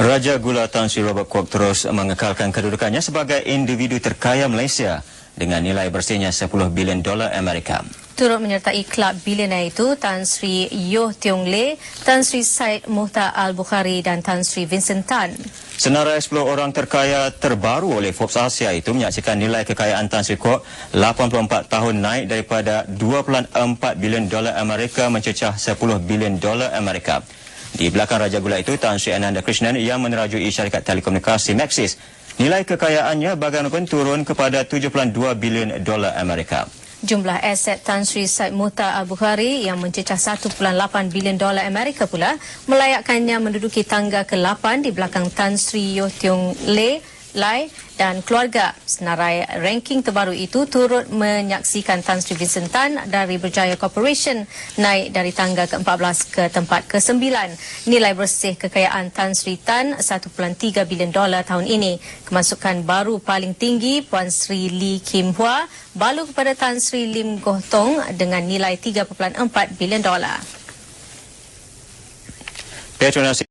Raja Gula Tan Sri Robert Kwok terus mengekalkan kedudukannya sebagai individu terkaya Malaysia dengan nilai bersihnya 10 bilion dolar Amerika. Turut menyertai kelab bilioner itu Tan Sri Yoh Tiong Le, Tan Sri Said Muhtar Al-Bukhari dan Tan Sri Vincent Tan. Senarai 10 orang terkaya terbaru oleh Forbes Asia itu menyaksikan nilai kekayaan Tan Sri Kwok 84 tahun naik daripada 2.4 bilion dolar Amerika mencecah 10 bilion dolar Amerika. Di belakang Raja Gula itu, Tan Sri Ananda Krishnan yang menerajui syarikat telekomunikasi Maxis. Nilai kekayaannya bagaimanapun turun kepada 7.2 bilion dolar Amerika. Jumlah aset Tan Sri Said Muhtar Al-Bukhari yang mencecah 1.8 bilion dolar Amerika pula melayakkannya menduduki tangga ke-8 di belakang Tan Sri Yoh Tiong Le Lai dan keluarga. Senarai ranking terbaru itu turut menyaksikan Tan Sri Vincent Tan dari Berjaya Corporation naik dari tangga ke-14 ke tempat ke-9. Nilai bersih kekayaan Tan Sri Tan 1.3 bilion dolar tahun ini. Kemasukan baru paling tinggi Puan Sri Lee Kim Hua balu kepada Tan Sri Lim Goh Tong dengan nilai 3.4 bilion dolar. Petronas